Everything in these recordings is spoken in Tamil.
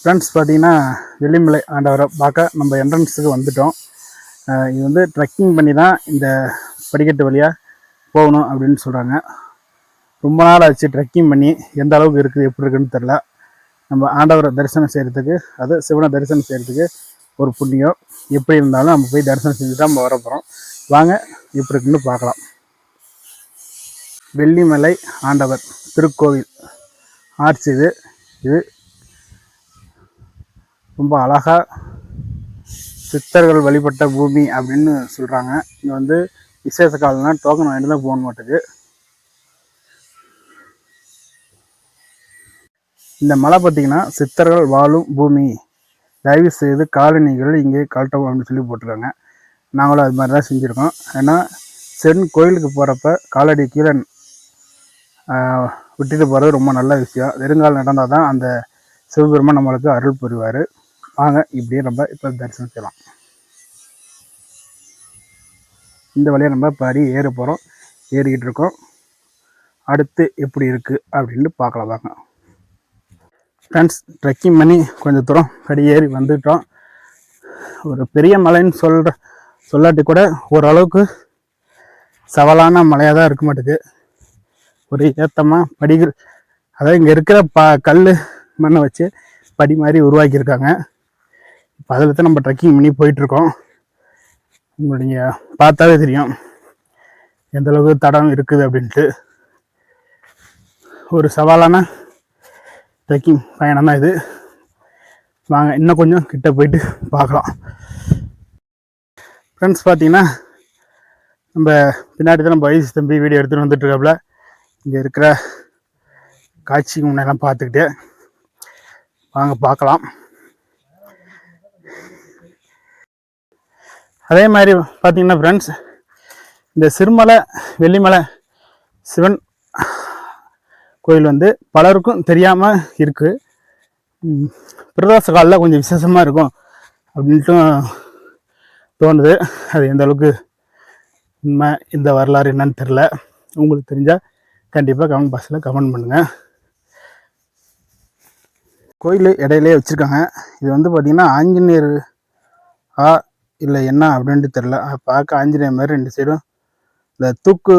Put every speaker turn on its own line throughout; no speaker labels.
ஃப்ரெண்ட்ஸ் பார்த்தீங்கன்னா வெள்ளிமலை ஆண்டவரை பார்க்க நம்ம என்ட்ரன்ஸுக்கு வந்துட்டோம். இது வந்து ட்ரெக்கிங் பண்ணி தான் இந்த படிக்கட்டு வழியாக போகணும் அப்படின்னு சொல்கிறாங்க ரொம்ப நாள் ஆச்சு ட்ரெக்கிங் பண்ணி. எந்த அளவுக்கு இருக்குது எப்படி இருக்குன்னு தெரில நம்ம ஆண்டவரை தரிசனம் செய்கிறதுக்கு அது சிவனை தரிசனம் செய்கிறதுக்கு ஒரு புண்ணியம். எப்படி இருந்தாலும் நம்ம போய் தரிசனம் செஞ்சு தான் நம்ம வர போகிறோம் வாங்க எப்படி இருக்குன்னு பார்க்கலாம். வெள்ளிமலை ஆண்டவர் திருக்கோவில். ஆர்ச் இது. இது ரொம்ப அழகாக சித்தர்கள் வழிபட்ட பூமி அப்படின்னு சொல்கிறாங்க இங்கே வந்து விசேஷ காலம்னா டோக்கன் வாங்கிட்டு தான் போகணும் மாட்டுக்கு இந்த மலை பார்த்தீங்கன்னா சித்தர்கள் வாழும் பூமி. தயவு செய்து காலணிகள் இங்கே கழட்டவும் அப்படின்னு சொல்லி போட்டிருக்காங்க. நாங்களும் அது மாதிரி தான் செஞ்சுருக்கோம். ஏன்னா சென் கோயிலுக்கு போகிறப்ப காலடி கீழே விட்டுட்டு போகிறது ரொம்ப நல்ல விஷயம். வெறுங்கால் நடந்தால் தான் அந்த சிவபெருமான் நம்மளுக்கு அருள் புரிவார். வாங்க இப்படியே நம்ம இப்போ தரிசனம் செய்யலாம். இந்த வழியாக நம்ம படி ஏற போகிறோம் ஏறிக்கிட்டு இருக்கோம். அடுத்து எப்படி இருக்குது அப்படின்னு பார்க்கலாம் வாங்க. ஃப்ரெண்ட்ஸ் ட்ரெக்கிங் பண்ணி கொஞ்சம் தூரம் படி ஏறி வந்துட்டோம். ஒரு பெரிய மலைன்னு சொல்கிற சொல்லாட்டி கூட ஓரளவுக்கு சவாலான மலையாக தான் இருக்க மாட்டேது. ஒரு ஏத்தமாக படிகள் அதாவது இங்கே இருக்கிற ப கல் மண்ணை வச்சு படி மாதிரி உருவாக்கியிருக்காங்க. இப்போ அதில் தான் நம்ம ட்ரெக்கிங் பண்ணி போயிட்டுருக்கோம். உங்களுடைய பார்த்தாவே தெரியும். எந்த அளவுக்கு தடம் இருக்குது அப்படின்ட்டு. ஒரு சவாலான ட்ரெக்கிங் பயணம் தான் இது. வாங்க இன்னும் கொஞ்சம் கிட்ட போயிட்டு பார்க்கலாம். ஃப்ரெண்ட்ஸ் பார்த்தீங்கன்னா நம்ம பின்னாடி தான் நம்ம வயசு தம்பி வீடியோ எடுத்துகிட்டு வந்துட்டு இருக்காப்புல இங்கே இருக்கிற காட்சி முன்னெல்லாம் பார்த்துக்கிட்டு வாங்க பார்க்கலாம். அதே மாதிரி பார்த்தீங்கன்னா ஃப்ரெண்ட்ஸ் இந்த சிறுமலை வெள்ளிமலை சிவன் கோயில் வந்து பலருக்கும் தெரியாமல் இருக்குது பிரதோஷ காலில் கொஞ்சம் விசேஷமாக இருக்கும் அப்படின்ட்டும் தோணுது. அது எந்த அளவுக்கு உண்மை இந்த வரலாறு என்னன்னு தெரில உங்களுக்கு தெரிஞ்சால் கண்டிப்பாக கமெண்ட் பாக்ஸில் கமெண்ட் பண்ணுங்கள் கோயில் இடையிலே வச்சுருக்காங்க. இது வந்து பார்த்திங்கன்னா ஆஞ்சநேயர் ஆ இல்லை என்ன அப்படின்ட்டு தெரில பார்க்க ஆஞ்சநேயர் மாதிரி ரெண்டு சைடும் இந்த தூக்கு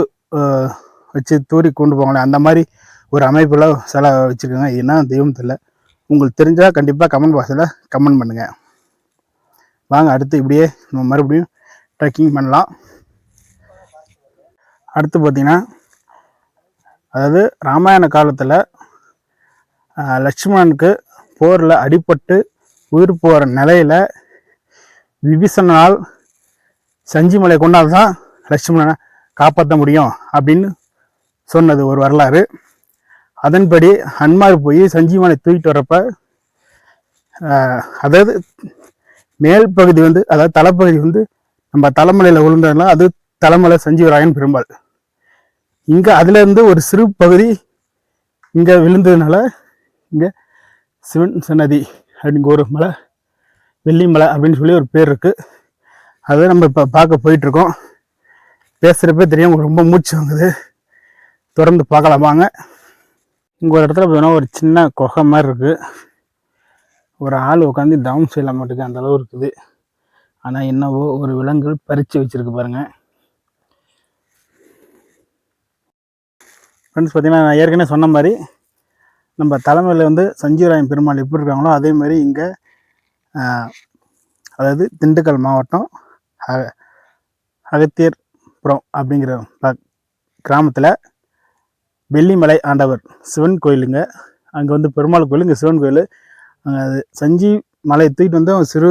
வச்சு தூரி கொண்டு போங்களேன் அந்த மாதிரி ஒரு அமைப்பில் சிலை வச்சுருக்காங்க. என்ன தெய்வம் தெரில உங்களுக்கு தெரிஞ்சால் கண்டிப்பாக கமெண்ட் பாக்ஸில் கமெண்ட் பண்ணுங்கள் வாங்க அடுத்து இப்படியே நம்ம மறுபடியும் ட்ரெக்கிங் பண்ணலாம். அடுத்து பார்த்தீங்கன்னா அதாவது ராமாயண காலத்தில் லக்ஷ்மணனுக்கு போரில் அடிபட்டு உயிர் போகிற நிலையில் விபீஷணனால் சஞ்சிமலை கொண்டால் தான் லட்சுமணனை காப்பாற்ற முடியும் அப்படின்னு சொன்னது ஒரு வரலாறு. அதன்படி ஹன்மார் போய் சஞ்சிமலை தூக்கிட்டு வரப்ப அதாவது மேல் பகுதி வந்து அதாவது தலைப்பகுதி வந்து நம்ம தலைமலையில் விழுந்ததுனால அது தலைமலை சஞ்சீவராயன் பெரும்பால் இங்கே அதுலேருந்து ஒரு சிறு பகுதி இங்கே விழுந்ததுனால இங்கே சிவன் சன்னதி அப்படிங்கிற ஒரு மலை வெள்ளிமலை அப்படின்னு சொல்லி ஒரு பேர் இருக்குது அதை நம்ம இப்போ பார்க்க போயிட்டுருக்கோம். பேசுகிறப்ப தெரியும் ரொம்ப மூச்சு வாங்குது. தொடர்ந்து பார்க்கலாம் வாங்க. இங்கே ஒரு இடத்துல பார்த்தோன்னா ஒரு சின்ன குகை மாதிரி இருக்குது ஒரு ஆள் உட்காந்து டவுன் செய்யலாம் மாட்டேங்குது அந்த அளவு இருக்குது. ஆனால் என்னவோ ஒரு விலங்குகள் பறித்து வச்சிருக்கு பாருங்கள் ஃப்ரெண்ட்ஸ் பார்த்தீங்கன்னா நான் ஏற்கனவே சொன்ன மாதிரி நம்ம தலைமையில் வந்து சஞ்சீவராயன் பெருமாள் எப்படி இருக்காங்களோ அதே மாதிரி இங்கே அதாவது திண்டுக்கல் மாவட்டம் அக- அகத்தியர்புரம் அப்படிங்கிற கிராமத்தில் வெள்ளிமலை ஆண்டவர் சிவன் கோயிலுங்க. அங்கே வந்து பெருமாள் கோயில் இங்கே சிவன் கோயில். அங்கே அது சஞ்சி மலையை தூக்கிட்டு வந்து சிறு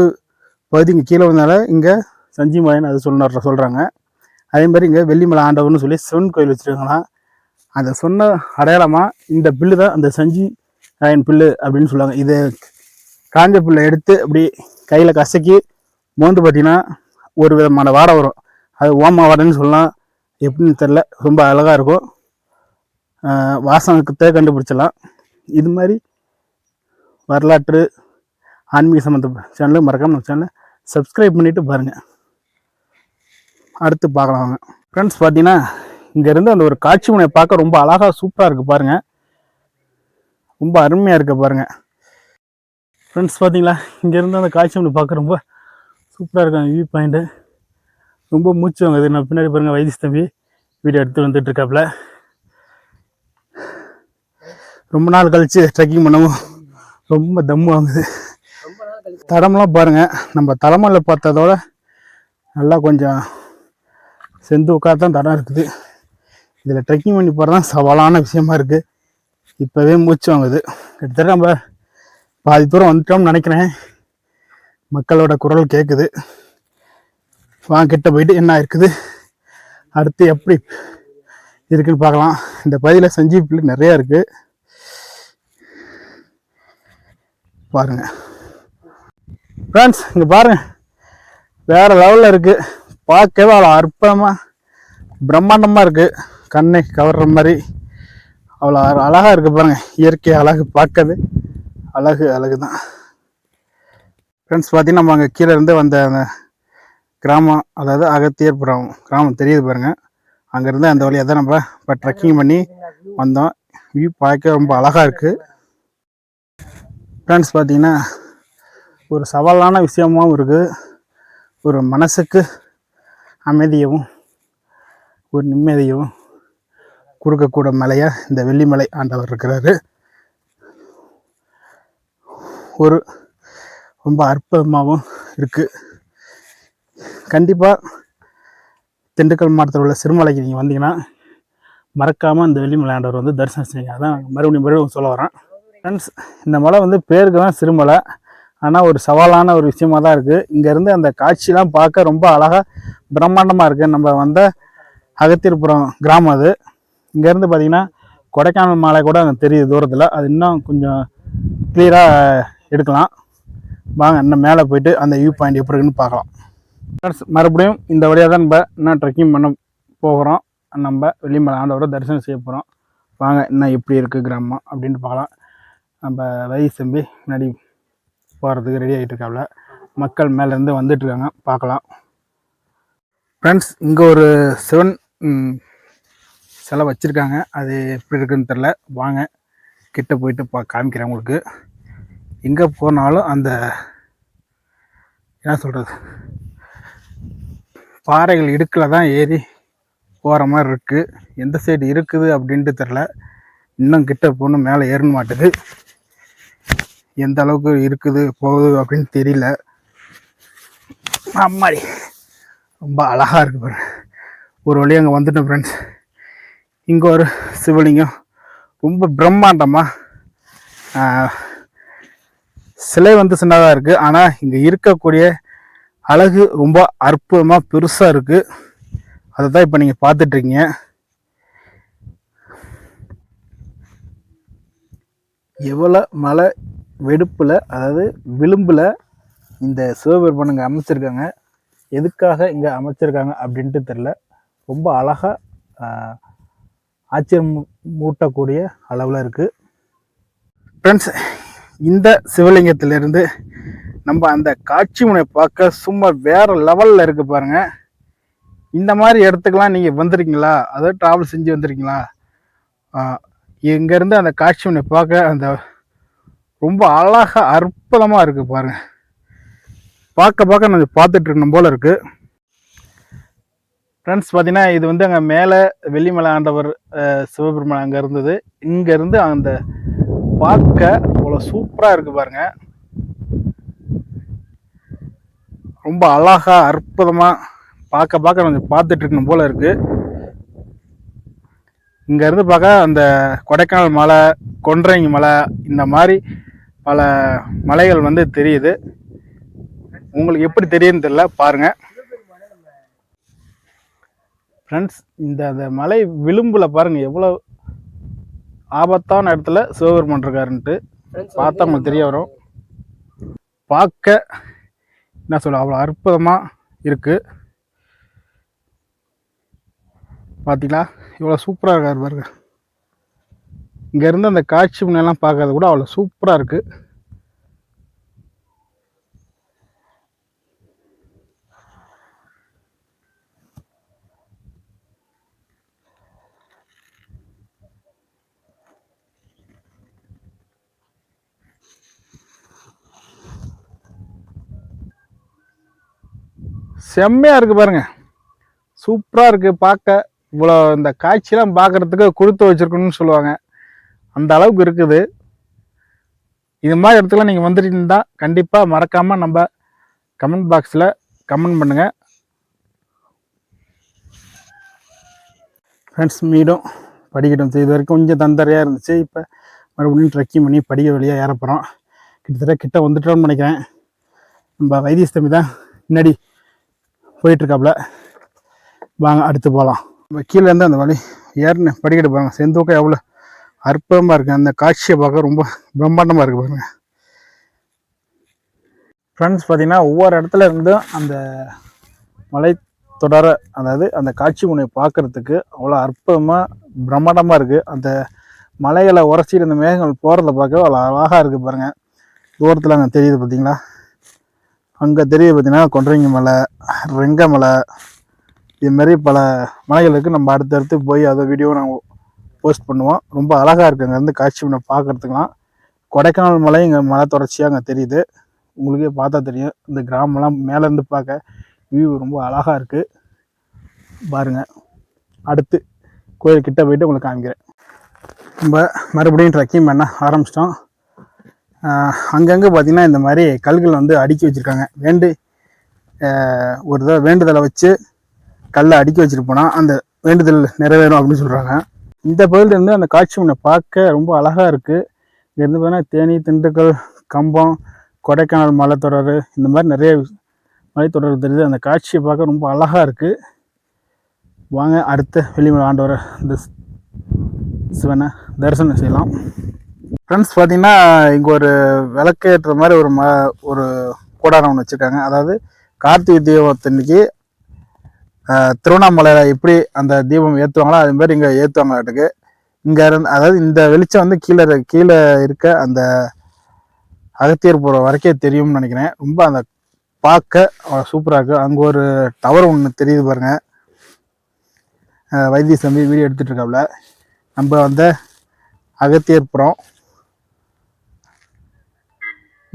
பகுதி இங்கே கீழே வந்தனால இங்கே சஞ்சி மலைன்னு அது சொல்ல சொல்கிறாங்க அதே மாதிரி இங்கே வெள்ளிமலை ஆண்டவர்னு சொல்லி சிவன் கோயில் வச்சுருக்காங்களாம் அதை சொன்ன அடையாளமாக இந்த பில்லு தான் அந்த சஞ்சி ராயன் பில்லு அப்படின்னு சொல்லுவாங்க. இது காஞ்ச புல்லை எடுத்து அப்படி கையில் கசக்கி மோந்து பார்த்தீங்கன்னா ஒரு விதமான வாடை வரும். அது ஓமா வாடைன்னு சொல்லலாம். எப்படின்னு தெரில ரொம்ப அழகாக இருக்கும். வாசனத்தை கண்டுபிடிச்சிடலாம். இது மாதிரி வரலாற்று ஆன்மீக சம்மந்த சேனலை மறக்காமல் நம்ம சேனலை சப்ஸ்கிரைப் பண்ணிவிட்டு பாருங்கள் அடுத்து பார்க்கலாம் வாங்க. ஃப்ரெண்ட்ஸ் பார்த்தீங்கன்னா இங்கேருந்து அந்த ஒரு காட்சி முனையை பார்க்க ரொம்ப அழகாக சூப்பராக இருக்குது பாருங்கள் ரொம்ப அருமையாக இருக்குது பாருங்கள் ஃப்ரெண்ட்ஸ் பார்த்தீங்களா இங்கேருந்து அந்த காட்சி ஒன்று பார்க்க ரொம்ப சூப்பராக இருக்கும். வியூ பாயிண்ட்டு ரொம்ப மூச்சு வாங்குது. நான் பின்னாடி பாருங்கள் வைத்திய தம்பி. வீடியோ எடுத்து வந்துட்டு இருக்காப்புல ரொம்ப நாள் கழிச்சு ட்ரெக்கிங் பண்ணவும் ரொம்ப தம்மு வாங்குது. தடம்லாம் பாருங்கள் நம்ம தலைமலையில் பார்த்ததோட நல்லா கொஞ்சம் செந்து உட்காந்து தான் தடம் இருக்குது. இதில் ட்ரெக்கிங் பண்ணி போகிறது தான் சவாலான விஷயமா இருக்குது இப்போவே மூச்சு வாங்குது. கிட்டத்தட்ட நம்ம பாதி தூரம் வந்துட்டோம்னு நினைக்கிறேன். மக்களோட குரல் கேட்குது வா கிட்ட போயிட்டு என்ன இருக்குது? அடுத்து எப்படி இருக்குன்னு பார்க்கலாம். இந்த பகுதியில் சஞ்சீவ் புல்லு நிறையா இருக்குது பாருங்க. ஃப்ரெண்ட்ஸ் இங்கே பாருங்க. வேற லெவலில் இருக்குது பார்க்கவே அவ்வளோ அற்புதமாக பிரம்மாண்டமாக இருக்குது கண்ணை கவர்ற மாதிரி. அவ்வளோ அழகாக இருக்குது இருக்கு பாருங்க. இயற்கை அழகு பார்க்கவே. அழகு அழகு தான் ஃப்ரெண்ட்ஸ் பார்த்தீங்கன்னா நம்ம அங்கே கீழே இருந்து வந்த அந்த கிராமம் அதாவது அகத்தியர்புரம் கிராமம் தெரியுது பாருங்கள் அங்கேருந்து அந்த வழியாக தான் நம்ம இப்போ ட்ரெக்கிங் பண்ணி வந்தோம். வியூ பார்க்க ரொம்ப அழகாக இருக்குது ஃப்ரெண்ட்ஸ் பார்த்தீங்கன்னா ஒரு சவாலான விஷயமாவும் இருக்குது ஒரு மனசுக்கு அமைதியவும் ஒரு நிம்மதியும் கொடுக்கக்கூட மலையாக இந்த வெள்ளிமலை ஆண்டவர் இருக்கிறாரு. ஒரு ரொம்ப அற்புதமாகவும் இருக்குது கண்டிப்பாக திண்டுக்கல் மாவட்டத்தில் உள்ள சிறுமலைக்கு நீங்கள் வந்தீங்கன்னா மறக்காமல் இந்த வெள்ளி ஆண்டவர் வந்து தரிசனம் செய்யுங்க அதான் மறுபடியும் மறுபடியும் சொல்ல வரேன். ஃப்ரெண்ட்ஸ் இந்த மலை வந்து பேருக்கு தான் சிறுமலை. ஆனால் ஒரு சவாலான ஒரு விஷயமா தான் இருக்குது இங்கேருந்து அந்த காட்சிலாம் பார்க்க ரொம்ப அழகாக பிரம்மாண்டமாக இருக்குது நம்ம வந்த அகத்திருப்புறம் கிராமம் அது. இங்கேருந்து பார்த்திங்கன்னா கொடைக்கானல் மலை கூட அங்கே தெரியுது தூரத்தில். அது இன்னும் கொஞ்சம் கிளியராக எடுக்கலாம். வாங்க இன்னும் மேலே போயிட்டு அந்த வியூ பாயிண்ட் எப்படி இருக்குன்னு பார்க்கலாம். ஃப்ரெண்ட்ஸ் மறுபடியும் இந்த வழியாக தான் நம்ம இன்னும் ட்ரெக்கிங் பண்ண போகிறோம். நம்ம வெள்ளிமலை ஆண்டவரை தரிசனம் செய்ய போகிறோம் வாங்க இன்னும் எப்படி இருக்குது கிராமம் அப்படின்ட்டு பார்க்கலாம். நம்ம வயசு செம்பி முன்னாடி போகிறதுக்கு ரெடி ஆகிட்டு இருக்காப்புல மக்கள் மேலேருந்து வந்துட்டுருக்காங்க பார்க்கலாம். ஃப்ரெண்ட்ஸ் இங்கே ஒரு சிவன் சிலை வச்சுருக்காங்க. அது எப்படி இருக்குன்னு தெரில வாங்க கிட்ட போயிட்டு பா காமிக்கிறேன் உங்களுக்கு. எங்கே போனாலும் அந்த என்ன சொல்கிறது பாறைகள் இடுக்கில் தான் ஏறி போகிற மாதிரி இருக்குது எந்த சைடு இருக்குது அப்படின்ட்டு தெரில இன்னும் கிட்ட போகணும் மேலே ஏறணும் மாட்டுது. எந்த அளவுக்கு இருக்குது போகுது அப்படின்னு தெரியல. அம்மாடி ரொம்ப அழகாக இருக்கு பாருங்க ஒரு வழி அங்கே வந்துட்டோம் ஃப்ரெண்ட்ஸ் இங்கே ஒரு சிவலிங்கம். ரொம்ப பிரம்மாண்டமாக சிலை வந்து சின்னதாக இருக்குது ஆனால் இங்கே இருக்கக்கூடிய அழகு ரொம்ப அற்புதமாக பெருசாக இருக்குது அதை தான் இப்போ நீங்கள் பார்த்துட்ருக்கீங்க. எவ்வளோ மழை வெடுப்பில் அதாவது விளிம்பில் இந்த சிவபெருமானுங்க அமைச்சிருக்காங்க. எதுக்காக இங்கே அமைச்சிருக்காங்க அப்படின்ட்டு தெரில ரொம்ப அழகாக ஆச்சரியம் மூட்டக்கூடிய அளவில் இருக்குது ஃப்ரெண்ட்ஸ் இந்த சிவலிங்கத்திலிருந்து நம்ம அந்த காட்சி முனை பார்க்க சும்மா வேற லெவலில் இருக்கு பாருங்க. இந்த மாதிரி இடத்துக்கெலாம் நீங்கள் வந்திருக்கீங்களா? அதாவது ட்ராவல் செஞ்சு வந்திருக்கீங்களா? இங்கேருந்து அந்த காட்சி முனை பார்க்க அந்த ரொம்ப அழகா அற்புதமாக இருக்குது பாருங்க. பார்க்க பார்க்க நம்ம பார்த்துட்டு இருக்கணும் போல இருக்கு. ஃப்ரெண்ட்ஸ் பார்த்தீங்கன்னா இது வந்து அங்கே மேலே வெள்ளிமலை ஆண்டவர் சிவபெருமான் அங்கே இருந்தது. இங்கேருந்து அந்த பார்க்க அவ்வளோ சூப்பராக இருக்கு பாருங்க. ரொம்ப அழகா அற்புதமாக பார்க்க பார்க்க கொஞ்சம் பார்த்துட்டு இருக்கணும் போல இருக்கு. பார்க்க அந்த கொடைக்கானல் மலை கொன்றைங்க மலை இந்த மாதிரி பல மலைகள் வந்து தெரியுது. உங்களுக்கு எப்படி தெரியுன்னு தெரியல பாருங்க. ஃப்ரெண்ட்ஸ் இந்த அந்த மலை விளிம்பில் பாருங்கள் எவ்வளோ ஆபத்தான இடத்துல சிவபெருமான் இருக்காருன்ட்டு பார்த்தா உங்களுக்கு தெரிய வரும். பார்க்க என்ன சொல்ல அவ்வளோ அற்புதமாக இருக்கு. பார்த்தீங்களா இவ்வளோ சூப்பராக இருக்காரு பாருங்க. இங்கேருந்து அந்த காட்சி முன்னெல்லாம் பார்க்கறது கூட அவ்வளோ சூப்பராக இருக்கு. செம்மையாக இருக்குது பாருங்கள் சூப்பராக இருக்குது பார்க்க. இவ்வளோ இந்த காய்ச்சிலாம் பார்க்குறதுக்கு கொடுத்து வச்சுருக்கணும்னு சொல்லுவாங்க. அந்த அளவுக்கு இருக்குது. இது மாதிரி இடத்துல நீங்கள் வந்துட்டீங்கன்னா கண்டிப்பாக மறக்காமல் நம்ம கமெண்ட் பாக்ஸில் கமெண்ட் பண்ணுங்கள் ஃப்ரெண்ட்ஸ் மீண்டும் படிக்கட்டும். இது வரைக்கும் கொஞ்சம் தந்தரையாக இருந்துச்சு. இப்போ மறுபடியும் ட்ரெக்கிங் பண்ணி படிக்க வழியாக ஏற போகிறோம் கிட்டத்தட்ட கிட்ட வந்துட்டோம்னு நினைக்கிறேன். நம்ம வைத்தியஸ்தமி தான். முன்னாடி போயிட்டுருக்காப்புல. வாங்க அடுத்து போகலாம் நம்ம கீழேருந்து அந்த வழி ஏறின படிக்கட்டு பாருங்க. செந்தூக்கம் எவ்வளோ அற்புதமாக இருக்குது அந்த காட்சியை பார்க்க ரொம்ப பிரம்மாண்டமாக இருக்குது பாருங்க. ஃப்ரெண்ட்ஸ் பார்த்தீங்கன்னா ஒவ்வொரு இடத்துல இருந்தும் அந்த மலை தொடர அதாவது அந்த காட்சி முனை பார்க்கறதுக்கு அவ்வளோ அற்புதமாக பிரம்மாண்டமாக இருக்குது அந்த மலைகளை உரச்சிட்டு அந்த மேகங்கள் போகிறத பார்க்க அவ்வளோ அழகாக இருக்குது பாருங்கள் தூரத்தில் அங்கே தெரியுது பார்த்தீங்களா? அங்கே தெரிய பார்த்தீங்கன்னா கொன்றைங்க மலை ரெங்க மலை இதுமாரி பல மலைகள் இருக்குது நம்ம அடுத்தடுத்து போய் அதை வீடியோ நாங்கள் போஸ்ட் பண்ணுவோம். ரொம்ப அழகாக இருக்குது அங்கேருந்து காட்சி நம்ம பார்க்கறதுக்குலாம் கொடைக்கானல் மலை இங்கே மலை தொடர்ச்சியாக அங்கே தெரியுது. உங்களுக்கே பார்த்தா தெரியும். இந்த கிராமம்லாம் மேலேருந்து பார்க்க வியூ ரொம்ப அழகாக இருக்குது பாருங்கள் அடுத்து கோயில்கிட்ட போயிட்டு உங்களுக்கு காமிக்கிறேன் நம்ம மறுபடியும் ட்ரெக்கிங் பண்ண ஆரம்பிச்சிட்டோம். அங்கங்கே பார்த்தீங்கன்னா இந்த மாதிரி கல்கள் வந்து அடுக்கி வச்சுருக்காங்க. வேண்டு ஒரு தடவை வேண்டுதலை வச்சு கல்லை அடுக்கி வச்சுருப்போனா அந்த வேண்டுதல் நிறைவேறும் அப்படின்னு சொல்கிறாங்க இந்த பகுதியிலேருந்து அந்த காட்சி முன்னை பார்க்க ரொம்ப அழகாக இருக்குது இங்கேருந்து பார்த்தீங்கன்னா தேனி திண்டுக்கல் கம்பம் கொடைக்கானல் மலைத்தொடர் இந்த மாதிரி நிறைய மலைத்தொடர் தெரியுது. அந்த காட்சியை பார்க்க ரொம்ப அழகாக இருக்குது வாங்க அடுத்த வெளிமலை ஆண்டவரை இந்த சிவனை தரிசனம் செய்யலாம். ஃப்ரெண்ட்ஸ் பார்த்தீங்கன்னா இங்கே ஒரு விளக்கேற்ற மாதிரி ஒரு ம ஒரு கூடாரம் ஒன்று வச்சுருக்காங்க. அதாவது கார்த்திகை தீபத்தன்னைக்கு திருவண்ணாமலையில் எப்படி அந்த தீபம் ஏற்றுவாங்களோ அது மாதிரி இங்கே ஏற்றுவாங்களாட்டுக்கு இங்கே இருந்து அதாவது இந்த வெளிச்சம் வந்து கீழே கீழே இருக்க அந்த அகத்தியர் போகிற வரைக்கே தெரியும்னு நினைக்கிறேன். ரொம்ப அந்த பார்க்க சூப்பராக இருக்குது அங்கே ஒரு டவர் ஒன்று தெரியுது பாருங்கள் வைத்திய சம்பி வீடியோ எடுத்துகிட்டு இருக்காப்புல நம்ம வந்து அகத்தியர்புரம்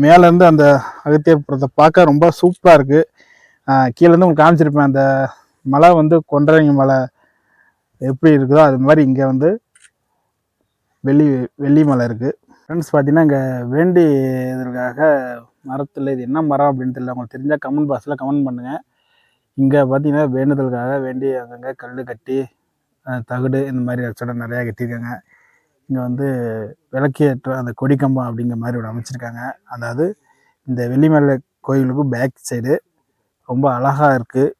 மேலேருந்து அந்த அகத்தியபுரத்தை பார்க்க ரொம்ப சூப்பராக இருக்குது கீழேருந்து உங்களுக்கு காமிச்சிருப்பேன். அந்த மலை வந்து கொண்டரங்க மலை எப்படி இருக்குதோ அது மாதிரி இங்கே வந்து வெள்ளி வெள்ளி மலை இருக்குது ஃப்ரெண்ட்ஸ் பார்த்தீங்கன்னா இங்கே வேண்டி இதற்காக மரத்தில் இது என்ன மரம் அப்படின்னு தெரியல. உங்களுக்கு தெரிஞ்சால் கமெண்ட் பாக்ஸில் கமெண்ட் பண்ணுங்கள் இங்கே பார்த்தீங்கன்னா வேண்டுதலுக்காக வேண்டி அங்கங்கே கல் கட்டி தகுடு தகடு இந்த மாதிரி வச்சோட நிறையா கட்டியிருக்காங்க. இங்கே வந்து விளக்கேற்ற அந்த கொடிக்கம்பம் அப்படிங்கிற மாதிரி ஒரு அமைச்சிருக்காங்க. அதாவது இந்த வெள்ளிமலை கோயிலுக்கும் பேக் சைடு ரொம்ப அழகாக இருக்குது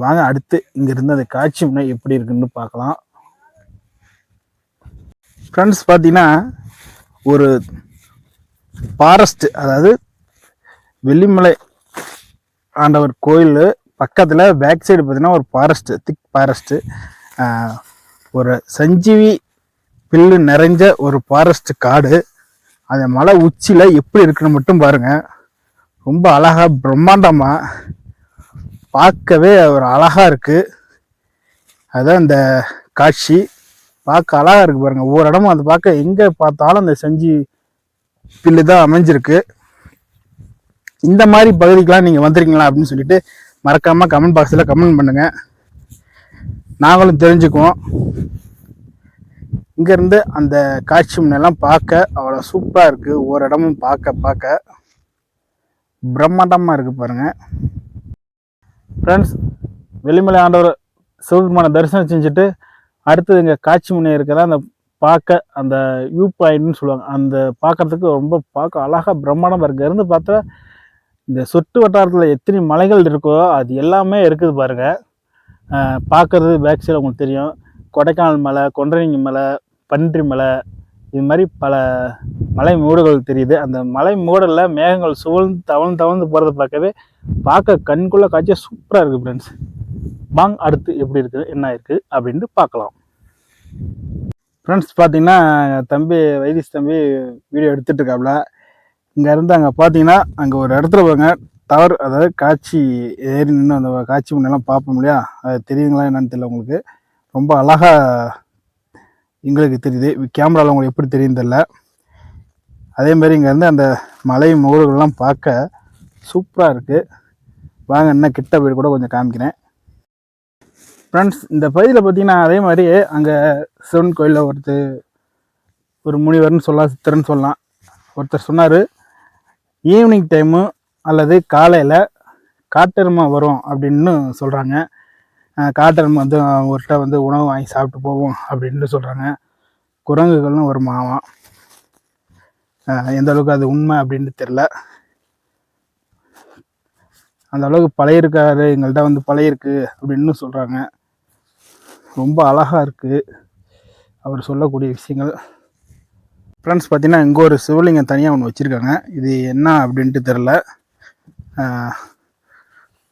வாங்க அடுத்து இங்கேருந்து அந்த காட்சி முனை எப்படி இருக்குன்னு பார்க்கலாம். ஃப்ரெண்ட்ஸ் பார்த்தீங்கன்னா ஒரு ஃபாரஸ்ட் அதாவது வெள்ளிமலை ஆண்டவர் கோயில் பக்கத்தில் பேக் சைடு பார்த்தீங்கன்னா ஒரு ஃபாரஸ்ட்டு திக் ஃபாரஸ்ட்டு ஒரு சஞ்சீவி பில்லு நிறைஞ்ச ஒரு ஃபாரஸ்ட் காடு. அந்த மலை உச்சியில் எப்படி இருக்குன்னு மட்டும் பாருங்க. ரொம்ப அழகா பிரம்மாண்டமாக பார்க்கவே ஒரு அழகா இருக்கு. அதுதான் இந்த காட்சி. பார்க்க அழகா இருக்கு பாருங்க. ஒவ்வொரு இடமும் அதை பார்க்க எங்கே பார்த்தாலும் அந்த செஞ்சி பில்லு தான் அமைஞ்சிருக்கு. இந்த மாதிரி பகுதிக்கெல்லாம் நீங்கள் வந்திருக்கீங்களா அப்படின்னு சொல்லிட்டு மறக்காமல் கமெண்ட் பாக்ஸில் கமெண்ட் பண்ணுங்கள் நாங்களும் தெரிஞ்சுக்குவோம். இங்கேருந்து அந்த காட்சி முன்னெல்லாம் பார்க்க அவ்வளோ சூப்பராக இருக்குது. ஒவ்வொரு இடமும் பார்க்க பார்க்க. பிரம்மாண்டமாக இருக்குது பாருங்கள் ஃப்ரெண்ட்ஸ் வெளிமலை ஆண்டவர் சிவபெருமான தரிசனம் செஞ்சுட்டு அடுத்தது இங்கே காட்சி முன்னே இருக்கிற அந்த பார்க்க அந்த வியூ பாயிண்ட்னு சொல்லுவாங்க. அந்த பார்க்கறதுக்கு ரொம்ப பார்க்க அழகாக பிரம்மாண்டமாக இருக்குது. இருந்து பார்த்தா இந்த சுற்று வட்டாரத்தில் எத்தனை மலைகள் இருக்கோ அது எல்லாமே இருக்குது பாருங்கள் பார்க்குறது பார்க்கறது பேக் சைடு உங்களுக்கு தெரியும். கொடைக்கானல் மலை கொண்டரங்கி மலை பன்றி மலை இது மாதிரி பல மலை மூடுகள் தெரியுது. அந்த மலை மூடலில் மேகங்கள் சூழ்ந்து தவழ்ந்து தவழ்ந்து போகிறத பார்க்கவே பார்க்க கண்குள்ள காட்சியாக சூப்பராக இருக்குது ஃப்ரெண்ட்ஸ் வாங்க அடுத்து எப்படி இருக்குது என்ன இருக்குது அப்படின்ட்டு பார்க்கலாம். ஃப்ரெண்ட்ஸ் பார்த்தீங்கன்னா தம்பி வைத்திஸ் தம்பி வீடியோ எடுத்துகிட்டு இருக்காப்புல இங்கே இருந்து அங்கே பார்த்தீங்கன்னா அங்கே ஒரு இடத்துல போங்க டவர் அதாவது காட்சி ஏறி நின்று அந்த காட்சி முன்னெல்லாம் பார்ப்போம் இல்லையா? அது தெரியுங்களா என்னன்னு தெரியல உங்களுக்கு. ரொம்ப அழகாக எங்களுக்கு தெரியுது. கேமராவில் உங்களுக்கு எப்படி தெரியும் தெரில அதே மாதிரி இங்கேருந்து அந்த மலை முகடுகள்லாம் பார்க்க சூப்பராக இருக்குது வாங்க இன்னும் கிட்ட போய் கூட கொஞ்சம் காமிக்கிறேன். ஃப்ரெண்ட்ஸ் இந்த பகுதியில் பார்த்தீங்கன்னா அதே மாதிரி அங்கே சிவன் கோயிலில் ஒருத்தர் ஒரு முனிவர்னு சொல்லலாம் சித்தர்னு சொல்லலாம். ஒருத்தர் சொன்னார் ஈவினிங் டைமு அல்லது காலையில் காட்டெருமை வரும் அப்படின்னு சொல்கிறாங்க காட்டன் வந்து அவர்கிட்ட வந்து உணவு வாங்கி சாப்பிட்டு போவோம் அப்படின்னு சொல்கிறாங்க குரங்குகள்னு ஒரு மாவம் எந்த அளவுக்கு அது உண்மை அப்படின்னு தெரில அந்த அளவுக்கு பழையிருக்காரு எங்கள்கிட்ட வந்து பழையிருக்கு அப்படின்னு சொல்கிறாங்க ரொம்ப அழகாக இருக்குது அவர் சொல்லக்கூடிய விஷயங்கள். ஃப்ரெண்ட்ஸ் பார்த்தீங்கன்னா இங்கே ஒரு சிவலிங்கம் தனியாக ஒன்று வச்சுருக்காங்க. இது என்ன அப்படின்ட்டு தெரில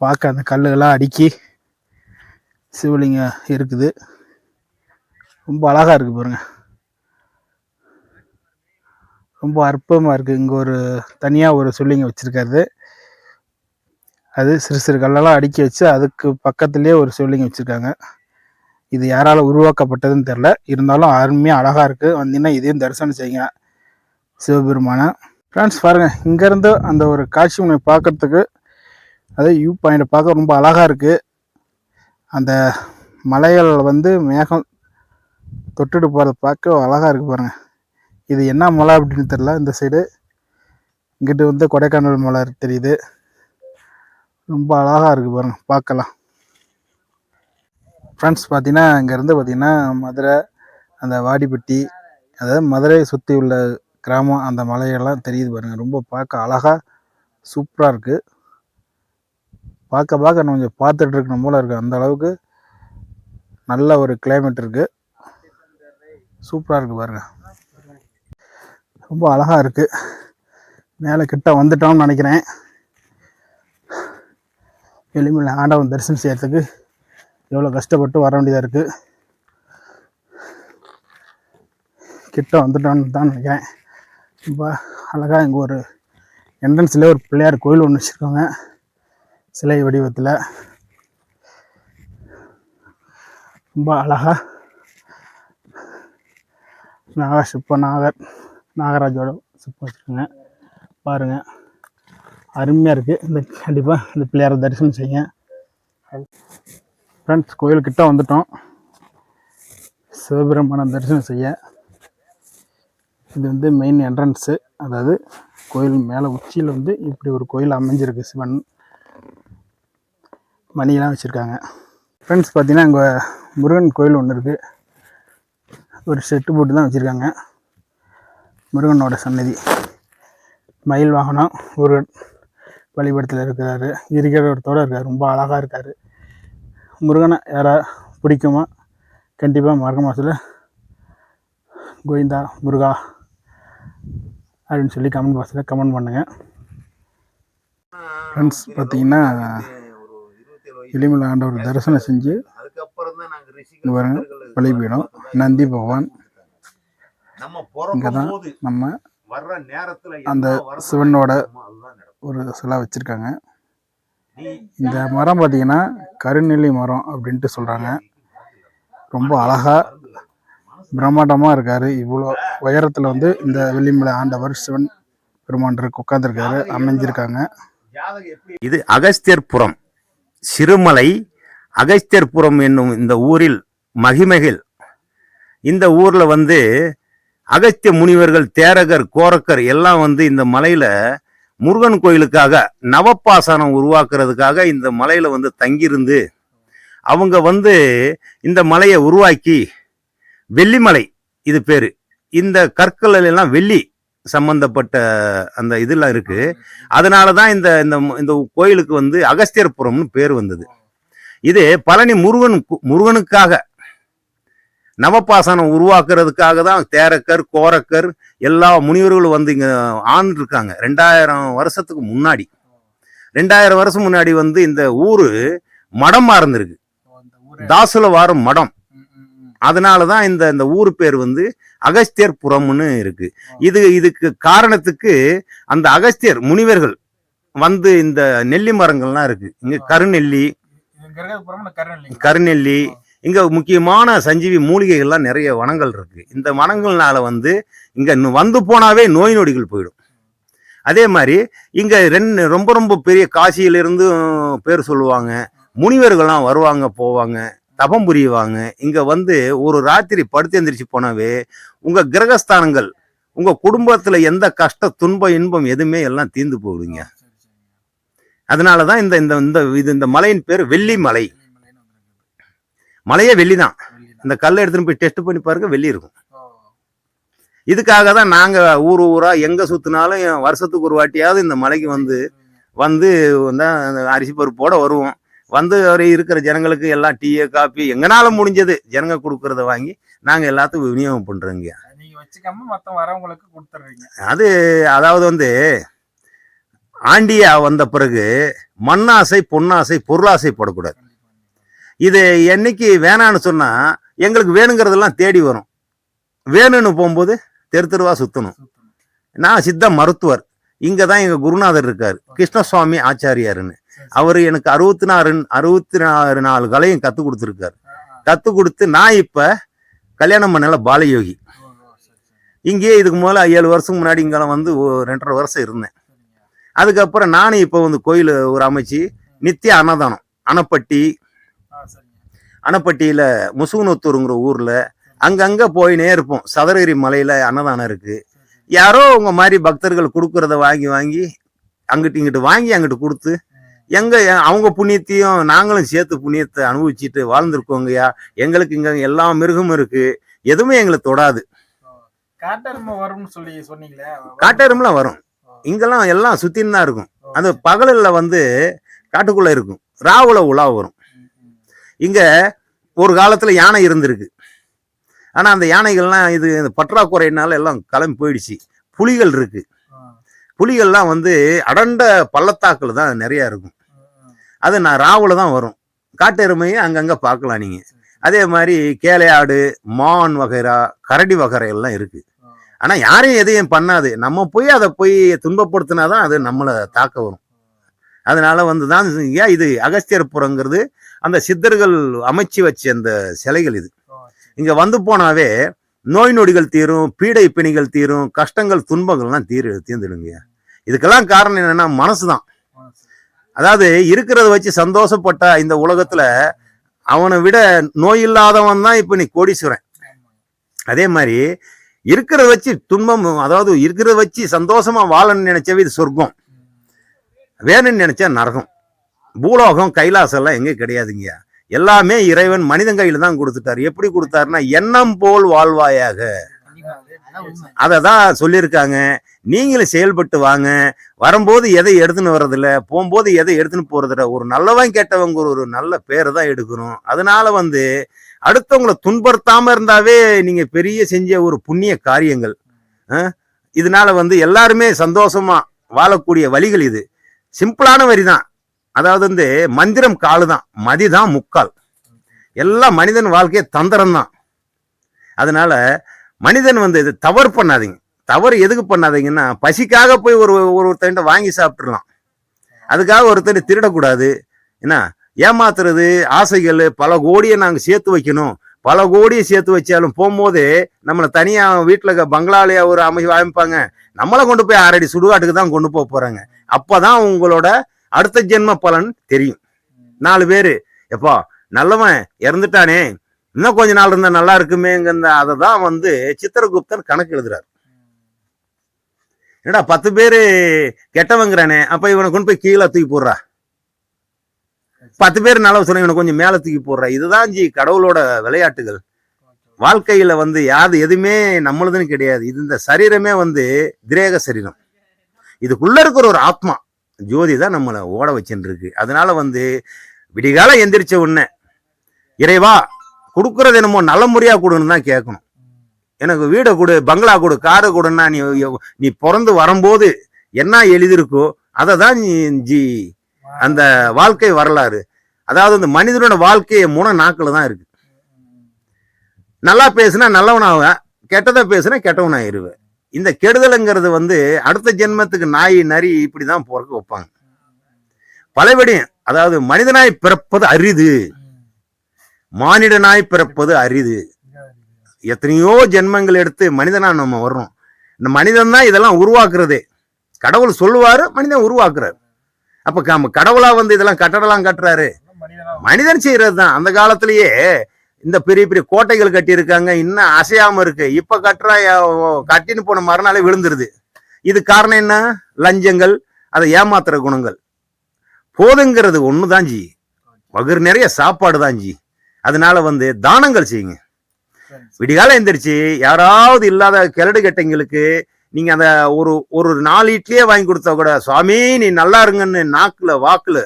பார்க்க அந்த கல்லுகளாக அடுக்கி சிவலிங்கம் இருக்குது. ரொம்ப அழகாக இருக்குது பாருங்க. ரொம்ப அற்புதமாக இருக்குது இங்கே ஒரு தனியாக ஒரு சிவலிங்கம் வச்சுருக்காரு. அது சிறு சிறு கல்லெல்லாம் அடுக்கி வச்சு அதுக்கு பக்கத்துலேயே ஒரு சிவலிங்கம் வச்சுருக்காங்க. இது யாரால் உருவாக்கப்பட்டதுன்னு தெரில இருந்தாலும் அருமையாக அழகாக இருக்குது வந்தீங்கன்னா இதையும் தரிசனம் செய்யுங்க. சிவபெருமானை. ஃப்ரெண்ட்ஸ் பாருங்கள் இங்கேருந்து அந்த ஒரு காட்சி முனை பார்க்கறதுக்கு அதே வியூ பாயிண்ட்டை பார்க்க ரொம்ப அழகாக இருக்குது அந்த மலைகள் வந்து மேகம் தொட்டுட்டு போகிறத பார்க்க அழகாக இருக்குது பாருங்கள் இது என்ன மலை அப்படின்னு தெரில இந்த சைடு இங்கிட்டு வந்து கொடைக்கானல் மலை தெரியுது. ரொம்ப அழகாக இருக்குது பாருங்கள் பார்க்கலாம். ஃப்ரெண்ட்ஸ் பார்த்தீங்கன்னா இங்கேருந்து பார்த்திங்கன்னா மதுரை அந்த வாடிப்பட்டி அதாவது மதுரையை சுற்றி உள்ள கிராமம் அந்த மலையெல்லாம் தெரியுது பாருங்கள் ரொம்ப பார்க்க அழகாக சூப்பராக இருக்குது பார்க்க பார்க்க நம்ம கொஞ்சம் பார்த்துட்டு இருக்கணும் போல இருக்குது அந்த அளவுக்கு நல்ல ஒரு கிளைமேட் இருக்குது சூப்பராக இருக்குது பாருங்கள் ரொம்ப அழகாக இருக்குது மேலே கிட்ட வந்துட்டோம்னு நினைக்கிறேன். எளிமையில் ஆண்டவன் தரிசனம் செய்யறதுக்கு எவ்வளோ கஷ்டப்பட்டு வர வேண்டியதாக இருக்குது கிட்ட வந்துட்டோன்னு தான் நினைக்கிறேன். ரொம்ப அழகாக இங்கே ஒரு என்ட்ரன்ஸ்லேயே ஒரு பிள்ளையார் கோயில் ஒன்று வச்சுருக்காங்க. சிலை வடிவத்தில் ரொம்ப அழகாக நாக சிற்பம் நாகர் நாகராஜோட சிற்பம் வச்சுருக்கேங்க. பாருங்கள் அருமையாக இருக்குது இந்த கண்டிப்பாக இந்த பிள்ளையாரை தரிசனம் செய்யுங்க. ஃப்ரெண்ட்ஸ் கோயில்கிட்ட வந்துட்டோம். சிவபெருமான தரிசனம் செய்ய. இது வந்து மெயின் என்ட்ரன்ஸு அதாவது கோயில் மேலே உச்சியில் வந்து இப்படி ஒரு கோயில் அமைஞ்சிருக்கு சிவன். மணியெல்லாம் வச்சுருக்காங்க. ஃப்ரெண்ட்ஸ் பார்த்தீங்கன்னா அங்கே முருகன் கோயில் ஒன்று இருக்குது ஒரு செட்டு போட்டு தான் வச்சுருக்காங்க. முருகனோட சன்னதி மயில் வாகனம் முருகன் வழிபடத்தில் இருக்கிறாரு. இருக்கிறவரத்தோடு இருக்கார். ரொம்ப அழகாக இருக்கார். முருகனை யாரா பிடிக்குமா கண்டிப்பாக மறக்க மாதத்தில் கோவிந்தா முருகா அப்படின்னு சொல்லி கமெண்ட் பாக்ஸில் கமெண்ட் பண்ணுங்கள் ஃப்ரெண்ட்ஸ் பார்த்தீங்கன்னா எளிமலை ஆண்டவர் தரிசனம் செஞ்சு
ரிஷிகள்
பலிபீடம் நந்தி பகவான்.
நம்ம
இங்கே தான் நம்ம
வர்ற நேரத்துல
அந்த
வரணும்
சிவனோட. ஒரு சிலை வச்சுருக்காங்க. இந்த மரம் பார்த்தீங்கன்னா கருநெல்லி மரம் அப்படின்ட்டு சொல்கிறாங்க ரொம்ப அழகாக பிரம்மாண்டமாக இருக்கார். இவ்வளோ உயரத்தில் வந்து இந்த வெள்ளிமலை ஆண்டவர் சிவன் பெருமான் உட்காந்துருக்காரு அமைஞ்சிருக்காங்க.
இது அகஸ்தியர்புரம் சிறுமலை அகஸ்தியர்புரம் என்னும் இந்த ஊரில் மகிமகில் இந்த ஊரில் வந்து அகஸ்திய முனிவர்கள் தேரகர் கோரக்கர் எல்லாம் வந்து இந்த மலையில் முருகன் கோயிலுக்காக நவப்பாசனம் உருவாக்குறதுக்காக இந்த மலையில் வந்து தங்கியிருந்து அவங்க வந்து இந்த மலையை உருவாக்கி வெள்ளிமலை இது பேர். இந்த கற்கள் எல்லாம் வெள்ளி சம்பந்தப்பட்ட அந்த இதெல்லாம் இருக்கு. அதனால தான் இந்த இந்த இந்த கோயிலுக்கு வந்து அகஸ்தியர்புரம்னு பேர் வந்தது. இது பழனி முருகன் முருகனுக்காக நவபாசனம் உருவாக்குறதுக்காக தான் தேரக்கர் கோரக்கர் எல்லா முனிவர்களும் வந்து இங்க ஆண்டு இருக்காங்க ரெண்டாயிரம் வருஷத்துக்கு முன்னாடி. ரெண்டாயிரம் வருஷம் முன்னாடி வந்து இந்த ஊரு மடமா இருந்திருக்கு. தாசுலவாரம் மடம். அதனால தான் இந்த இந்த ஊர் பேர் வந்து அகஸ்தியர்புரம்னு இருக்கு. இது இதுக்கு காரணத்துக்கு அந்த அகஸ்தியர் முனிவர்கள் வந்து இந்த நெல்லி மரங்கள்லாம் இருக்கு. இங்க கருநெல்லி கருநெல்லி. இங்க முக்கியமான சஞ்சீவி மூலிகைகள்லாம் நிறைய வனங்கள் இருக்கு. இந்த வனங்கள்னால வந்து இங்க வந்து போனாவே நோய் நொடிகள் போயிடும். அதே மாதிரி இங்க ரெண்டு ரொம்ப ரொம்ப பெரிய காசியிலிருந்து பேர் சொல்லுவாங்க. முனிவர்கள்லாம் வருவாங்க போவாங்க. தபம் புரியுவாங்க இங்க வந்து ஒரு ராத்திரி படுத்து எந்திரிச்சு போனாவே உங்க கிரகஸ்தானங்கள் உங்க குடும்பத்துல எந்த கஷ்ட துன்பம் இன்பம் எதுவுமே எல்லாம் தீர்ந்து போகுதுங்க. அதனாலதான் இந்த இந்த இந்த இது இந்த மலையின் பேர் வெள்ளி மலை. மலையே வெள்ளி தான். இந்த கல்லை எடுத்துன்னு போய் டெஸ்ட் பண்ணி பாருங்க வெள்ளி இருக்கும். இதுக்காக தான் நாங்க ஊர் ஊரா எங்க சுத்தினாலும் வருஷத்துக்கு ஒரு வாட்டியாவது இந்த மலைக்கு வந்து வந்து தான் அந்த அரிசி பருப்போட வருவோம். வந்து அவர் இருக்கிற ஜனங்களுக்கு எல்லாம் டீ காப்பி எங்கனால முடிஞ்சது ஜனங்க கொடுக்கறத வாங்கி நாங்க எல்லாத்துக்கும் விநியோகம் பண்றோங்க.
நீங்க வச்சுக்காம மத்த வரவங்களுக்கு கொடுத்துறீங்க.
அது அதாவது வந்து ஆண்டியா வந்த பிறகு மண்ணாசை பொன்னாசை பொருளாசை படக்கூடாது. இது என்னைக்கு வேணான்னு சொன்னா எங்களுக்கு வேணுங்கிறதெல்லாம் தேடி வரும். வேணும்னு போகும்போது தெரு தெருவா சுத்தணும். நான் சித்த மருத்துவர். இங்க தான் எங்க குருநாதர் இருக்காரு. கிருஷ்ணசுவாமி ஆச்சாரியாருன்னு. அவர் எனக்கு அறுபத்தி நாலு அறுபத்தி நாலு நாலு கலையும் கற்றுக் கொடுத்துருக்காரு. கற்றுக் கொடுத்து நான் இப்போ கல்யாணம் பண்ணல பாலயோகி. இங்கேயே இதுக்கு முதல்ல ஏழு வருஷம் முன்னாடி இங்கெல்லாம் வந்து ரெண்டரை வருஷம் இருந்தேன். அதுக்கப்புறம் நானும் இப்போ வந்து கோயில் ஒரு அமைச்சு நித்திய அன்னதானம் அணப்பட்டி அணப்பட்டியில் முசுகுனத்தூருங்கிற ஊரில் அங்கங்கே போயினே இருப்போம். சதுரகிரி மலையில் அன்னதானம் இருக்குது யாரோ உங்கள் மாதிரி பக்தர்கள் கொடுக்குறத வாங்கி வாங்கி அங்கிட்டு இங்கிட்டு வாங்கி அங்கிட்டு கொடுத்து எங்க அவங்க புண்ணியத்தையும் நாங்களும் சேர்த்து புண்ணியத்தை அனுபவிச்சுட்டு வாழ்ந்திருக்கோங்கய்யா. எங்களுக்கு இங்க எல்லா மிருகமும் இருக்கு. எதுவுமே எங்களை தொடாது.
காட்டெருமை வரும்னு சொல்லி சொன்னீங்களே
காட்டெருமெல்லாம் வரும். இங்கெல்லாம் எல்லாம் சுத்தின்னு தான் இருக்கும். அந்த பகலில் வந்து காட்டுக்குள்ள இருக்கும். ராவுல உலா வரும். இங்க ஒரு காலத்துல யானை இருந்திருக்கு. ஆனா அந்த யானைகள்லாம் இது இந்த பற்றாக்குறையினால எல்லாம் கிளம்பி போயிடுச்சு. புலிகள் இருக்கு. புலிகள்லாம் வந்து அடர்ந்த பள்ளத்தாக்குல தான் நிறைய இருக்கும். அது நான் ராவில் தான் வரும். காட்டு எருமையை பார்க்கலாம் நீங்க. அதே மாதிரி கேளையாடு மான் வகைரா கரடி வகைரையெல்லாம் இருக்குது ஆனால் யாரையும் எதையும் பண்ணாது. நம்ம போய் அதை போய் துன்பப்படுத்தினாதான் அது நம்மளை தாக்க வரும். அதனால வந்து தான் ஏன் இது அகஸ்தியர்புரங்கிறது அந்த சித்தர்கள் அமைச்சு வச்ச அந்த சிலைகள் இது. இங்கே வந்து போனாவே நோய் நொடிகள் தீரும் பீடை பிணிகள் தீரும் கஷ்டங்கள் துன்பங்கள்லாம் தீர் தீர்ந்துடுங்க. இதுக்கெல்லாம் காரணம் என்னென்னா மனசு தான். அதாவது இருக்கிறத வச்சு சந்தோஷப்பட்ட இந்த உலகத்துல அவனை விட நோய் இல்லாதவன் தான் இப்ப நீ கோடீஸ்வரன். அதே மாதிரி இருக்கிறத வச்சு துன்பம் அதாவது இருக்கிறத வச்சு சந்தோஷமா வாழணும்னு நினைச்சவே இது சொர்க்கம். வேணும்னு நினைச்சா நரகம். பூலோகம் கைலாசம் எல்லாம் எங்கே கிடையாதுங்க. எல்லாமே இறைவன் மனிதன் கையில தான் கொடுத்துட்டாரு. எப்படி கொடுத்தாருன்னா எண்ணம் போல் வாழ்வாயாக. அதை தான் சொல்லியிருக்காங்க. நீங்களும் செயல்பட்டு வாங்க. வரும்போது எதை எடுத்துன்னு வர்றதில்ல. போகும்போது எதை எடுத்துன்னு போறதில்ல. ஒரு நல்லவன் கெட்டவங்க ஒரு நல்ல பேரை தான் எடுக்கணும். அதனால வந்து அடுத்தவங்களை துன்புறுத்தாம இருந்தாவே நீங்க பெரிய செஞ்ச ஒரு புண்ணிய காரியங்கள். இதனால வந்து எல்லாருமே சந்தோஷமா வாழக்கூடிய வழிகள் இது. சிம்பிளான வரி தான். அதாவது வந்து மந்திரம் காலு தான். மதிதான் முக்கால். எல்லாம் மனிதன் வாழ்க்கையே தந்திரம் தான். அதனால மனிதன் வந்து இது தவறு பண்ணாதீங்க. தவறு எதுக்கு பண்ணாதீங்கன்னா பசிக்காக போய் ஒரு ஒருத்தன்ட்ட வாங்கி சாப்பிட்றலாம் அதுக்காக ஒருத்தர் திருடக்கூடாது. என்ன? ஏமாத்துறது ஆசைகள் பல கோடியை நாங்கள் சேர்த்து வைக்கணும். பல கோடியை சேர்த்து வச்சாலும் போகும்போது நம்மளை தனியாக வீட்டில் பங்களாலேயே ஒரு அமை அமைப்பாங்க. நம்மளை கொண்டு போய் ஆறடி சுடுகாட்டுக்கு தான் கொண்டு போக போகிறாங்க அப்போ தான் உங்களோட அடுத்த ஜென்ம பலன் தெரியும். நாலு பேர். எப்பா நல்லவன் இறந்துட்டானே. இன்னும் கொஞ்ச நாள் இருந்தால் நல்லா இருக்குமேங்கிற அதை தான் வந்து சித்திரகுப்தன் கணக்கு எழுதுறாரு. என்னடா பத்து பேரு கெட்டவங்கிறானே அப்போ இவனை கொண்டு போய் கீழே தூக்கி போடுறா? பத்து பேர் நல்ல சொன்ன இவனை கொஞ்சம் மேலே தூக்கி போடுறா? இதுதான் ஜி கடவுளோட விளையாட்டுகள். வாழ்க்கையில வந்து யாது எதுவுமே நம்மளுதுன்னு கிடையாது. இது இந்த சரீரமே வந்து திரேக சரீரம். இதுக்குள்ள இருக்கிற ஒரு ஆத்மா ஜோதி தான் நம்மளை ஓட வச்சுன்னு இருக்கு. அதனால வந்து விடிகால எந்திரிச்ச உடனே இறைவா கொடுக்கறது என்னமோ நல்ல முறையாக கொடுன்னு தான் கேட்கணும். எனக்கு வீடை கொடு பங்களா கொடு காரு கொடுன்னா நீ நீ பிறந்து வரும்போது என்ன எழுதியிருக்கோ அதை தான் நீ ஜி அந்த வாழ்க்கை வரலாறு. அதாவது இந்த மனிதனோட வாழ்க்கையை மூணு நாக்கில் தான் இருக்கு. நல்லா பேசுனா நல்லவனாக கெட்டதை பேசுனா கெட்டவனாயிருவேன் இந்த கெடுதலுங்கிறது வந்து அடுத்த ஜென்மத்துக்கு நாய் நரி இப்படி தான் பிறக்க வைப்பாங்க. பலபடியும் அதாவது மனிதனாய் பிறப்பது அரிது. மானிடனாய் பிறப்பது அரிது. எத்தனையோ ஜென்மங்கள் எடுத்து மனிதனா நம்ம வர்றோம். இந்த மனிதன் தான் இதெல்லாம் உருவாக்குறதே. கடவுள் சொல்லுவாரு மனிதன் உருவாக்குறாரு. அப்ப நம்ம கடவுளா வந்து இதெல்லாம் கட்டடலாம் கட்டுறாரு.
மனிதன்
செய்யறது தான். அந்த காலத்திலேயே இந்த பெரிய பெரிய கோட்டைகள் கட்டியிருக்காங்க. இன்னும் அசையாம இருக்கு. இப்ப கட்டுறா கட்டின்னு போன மறுநாளே விழுந்துருது. இது காரணம் என்ன? லஞ்சங்கள் அதை ஏமாத்துற குணங்கள். போதுங்கிறது ஒண்ணுதான் ஜி. வகுறு நிறைய சாப்பாடு தான் ஜி. அதனால வந்து தானங்கள் செய்யுங்க.
சரி
விடிகாலம் எந்திரிச்சு யாராவது இல்லாத கிழடு கெட்டங்களுக்கு நீங்க அந்த ஒரு ஒரு நாலு இட்லியே வாங்கி கொடுத்தா கூட சுவாமி நீ நல்லா இருங்கன்னு நாக்குல வாக்குல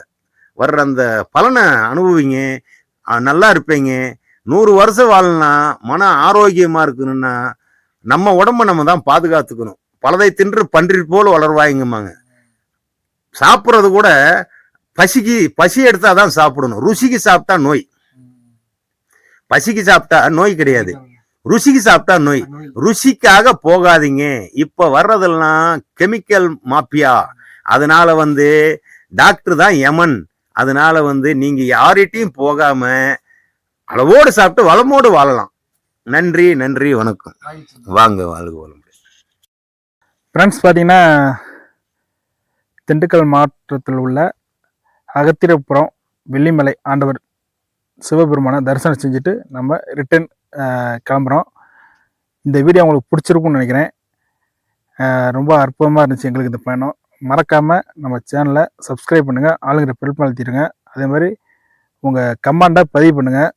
வர்ற அந்த பலனை அனுபவிங்க. நல்லா இருப்பீங்க. நூறு வருஷம் வாழலாம் மன ஆரோக்கியமா இருக்கணும்னா நம்ம உடம்ப நம்ம தான் பாதுகாத்துக்கணும். பலதை தின்று பன்றி போல் வளர்வாய்ங்கம்மாங்க சாப்பிட்றது கூட பசிக்கு பசி எடுத்தால் தான் சாப்பிடணும். ருசிக்கு சாப்பிட்டா நோய். பசிக்கு சாப்பிட்டா நோய் கிடையாது. ருசிக்கு சாப்பிட்டா நோய். ருசிக்காக போகாதீங்க. இப்ப வர்றதெல்லாம் கெமிக்கல் மாப்பியா அதனால வந்து டாக்டர் தான் யமன். அதனால வந்து நீங்க யார்கிட்டயும் போகாம அளவோடு சாப்பிட்டு வளமோடு வாழலாம். நன்றி நன்றி வணக்கம். வாங்க வாழ்க வளம்
ஃப்ரெண்ட்ஸ் பார்த்தீங்கன்னா திண்டுக்கல் மாவட்டத்தில் உள்ள அகத்திரப்புறம் வெள்ளிமலை ஆண்டவர் சிவபெருமானை தரிசனம் செஞ்சுட்டு நம்ம ரிட்டர்ன் கிளம்புறோம். இந்த வீடியோ உங்களுக்கு பிடிச்சிருக்கும்னு நினைக்கிறேன். ரொம்ப அற்புதமாக இருந்துச்சு எங்களுக்கு இந்த பயணம். மறக்காமல் நம்ம சேனலை சப்ஸ்கிரைப் பண்ணுங்கள் ஆளுங்கிற பெல் அழுத்திடுங்க. அதே மாதிரி உங்கள் கமாண்டை பதிவு பண்ணுங்கள்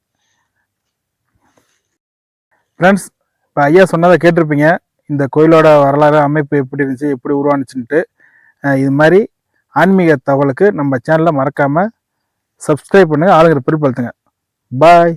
ஃப்ரெண்ட்ஸ் இப்போ ஐயா சொன்னதை கேட்டிருப்பீங்க. இந்த கோயிலோட வரலாறு அமைப்பு எப்படி இருந்துச்சு எப்படி உருவானுச்சுன்ட்டு இது மாதிரி ஆன்மீக தகவலுக்கு நம்ம சேனலை மறக்காமல் சப்ஸ்கிரைப் பண்ணுங்கள் ஆளுங்கிற பிற்படுத்துங்க பாய்